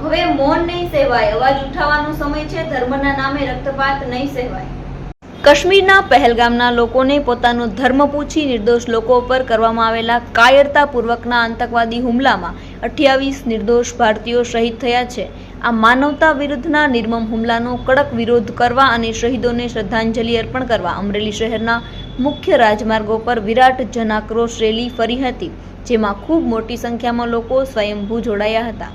હવે મૌન નહીં સહેવાય અવાજ ઉઠાવવાનો સમય છે, ધર્મના નામે રક્તપાત નહીં સહેવાય કાશ્મીરના પહેલગામના લોકોને પોતાનો ધર્મ પૂછી નિર્દોષ લોકો પર કરવામાં આવેલા કાયરતાપૂર્વકના આતંકવાદી હુમલામાં અઠ્યાવીસ નિર્દોષ ભારતીયો શહીદ થયા છે. આ માનવતા વિરુદ્ધના નિર્મમ હુમલાનો કડક વિરોધ કરવા અને શહીદોને શ્રદ્ધાંજલિ અર્પણ કરવા અમરેલી શહેરના મુખ્ય રાજમાર્ગો પર વિરાટ જનાક્રોશ રેલી ફરી હતી, જેમાં ખૂબ મોટી સંખ્યામાં લોકો સ્વયંભૂ જોડાયા હતા.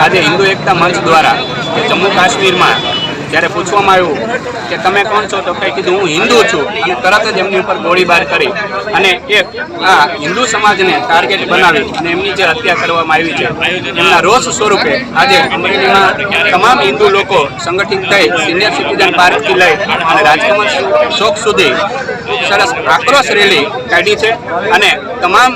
આજે હિન્દુ એકતા મંચ દ્વારા જમ્મુ કાશ્મીરમાં જ્યારે પૂછવામાં આવ્યું કે તમે કોણ છો, તો કંઈ કીધું, હું હિન્દુ છું. અને તરત જ એમની ઉપર ગોળીબાર કરી અને એક આ હિન્દુ સમાજને ટાર્ગેટ બનાવી અને એમની જે હત્યા કરવામાં આવી છે, એમના રોષ સ્વરૂપે આજે અમરેલીમાં તમામ હિન્દુ લોકો સંગઠિત થઈ સિનિયર સિટીઝન પાર્કથી લઈ અને રાજકમલ ચોક સુધી સરસ આક્રોશ રેલી કાઢી છે અને તમામ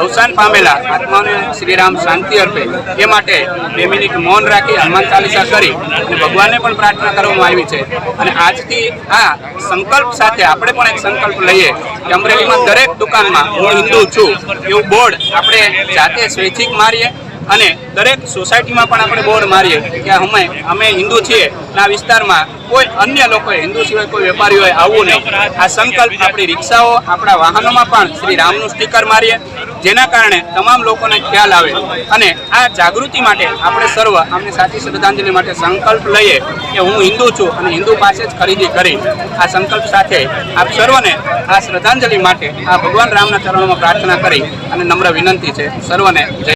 અવસાન પામેલા આત્માઓને શ્રીરામ શાંતિ અર્પે. એ માટે બે મિનિટ મૌન રાખી હનુમાન ચાલીસા કરી અને ભગવાનને પણ પ્રાર્થના કરવામાં આવી છે. અને આજથી આ સંકલ્પ સાથે આપણે પણ એક સંકલ્પ લઈએ કે અમરેલીમાં દરેક દુકાનમાં હું હિન્દુ છું, એવું બોર્ડ આપણે જાતે સ્વૈચ્છિક મારીએ અને દરેક સોસાયટીમાં પણ આપણે બોર્ડ મારીએ કે અમે અમે હિન્દુ છીએ આ વિસ્તારમાં કોઈ અન્ય લોકોએ, હિન્દુ સિવાય કોઈ વેપારીઓએ આવવું નહીં. આ સંકલ્પ આપણી રિક્ષાઓ, આપણા વાહનોમાં પણ શ્રી રામનું સ્ટીકર મારીએ, જેના કારણે તમામ લોકોને ખ્યાલ આવે અને આ જાગૃતિ માટે આપણે સર્વ અમને સાચી શ્રદ્ધાંજલિ માટે સંકલ્પ લઈએ કે હું હિન્દુ છું અને હિન્દુ પાસે જ ખરીદી કરી આ સંકલ્પ સાથે આપ સર્વને આ શ્રદ્ધાંજલિ માટે આ ભગવાન રામના ચરણોમાં પ્રાર્થના કરી અને નમ્ર વિનંતી છે. સર્વને જય